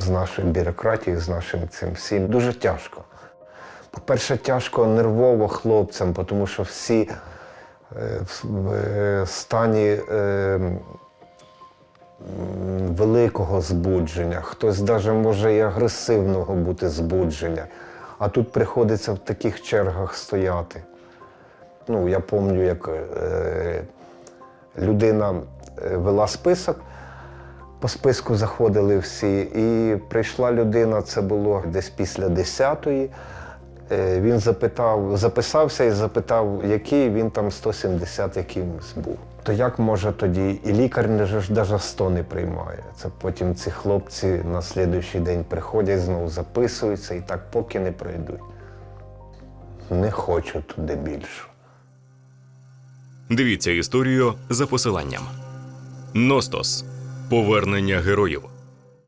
з нашою бюрократією, з нашим цим всім. Дуже тяжко. По-перше, тяжко нервово хлопцям, тому що всі е, в- е, стані е, великого збудження, хтось навіть може і агресивного бути збудження. А тут приходиться в таких чергах стояти. Ну, я пам'ятаю, як людина вела список, по списку заходили всі, і прийшла людина, це було десь після 10-ї. Е, Він запитав, записався і запитав, який він там 170 якимось був. То як може тоді? І лікар навіть 100 не приймає. Це потім ці хлопці на слідуючий день приходять, знову записуються і так поки не пройдуть. Не хочу туди більше. Дивіться історію за посиланням. Ностос. Повернення героїв.